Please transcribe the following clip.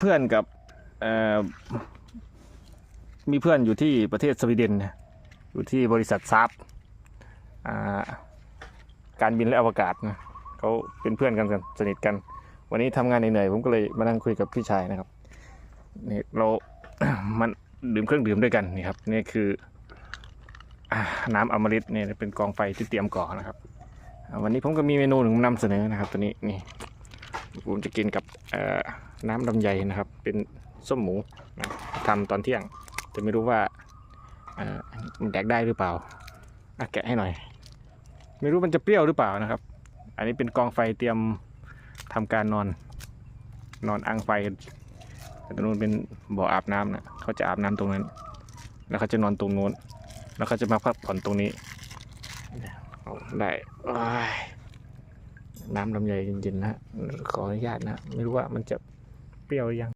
เพื่อนกับมีเพื่อนอยู่ที่ประเทศสวีเดนนะอยู่ที่บริษัทซาบการบินและอวกาศนะเขาเป็นเพื่อนกันกันสนิทกัน วันนี้ทำงานเหนื่อยๆผมก็เลยมานั่งคุยกับพี่ชายนะครับนี่เรามันดื่มเครื่องดื่มด้วยกันนี่ครับนี่คืออน้ำอมฤตเนี่ยเป็นกองไฟที่เตรียมก่อนะครับ วันนี้ผมก็มีเมนูหนึ่งนำเสนอนะครับ ตัวนี้นี่ผมจะกินกับเอ น้ำลำไยนะครับ เป็นส้มหมูนะทำตอนเที่ยง แต่ไม่รู้ว่ามันแดกได้หรือเปล่าอะแกะให้หน่อย ไม่รู้มันจะเปรี้ยวหรือเปล่านะครับ อันนี้เป็นกองไฟเตรียมทำการนอน นอนอังไฟตรงนู้นเป็นบ่ออาบน้ำนะเขาจะอาบน้ำตรงนั้น แล้วเขาจะนอนตรงนู้น แล้วเขาจะมาพักผ่อนตรงนี้ได้น้ำลำไยเย็นๆนะขออนุญาตนะ ไม่รู้ว่ามันจะ เปรี้ยวหรือยัง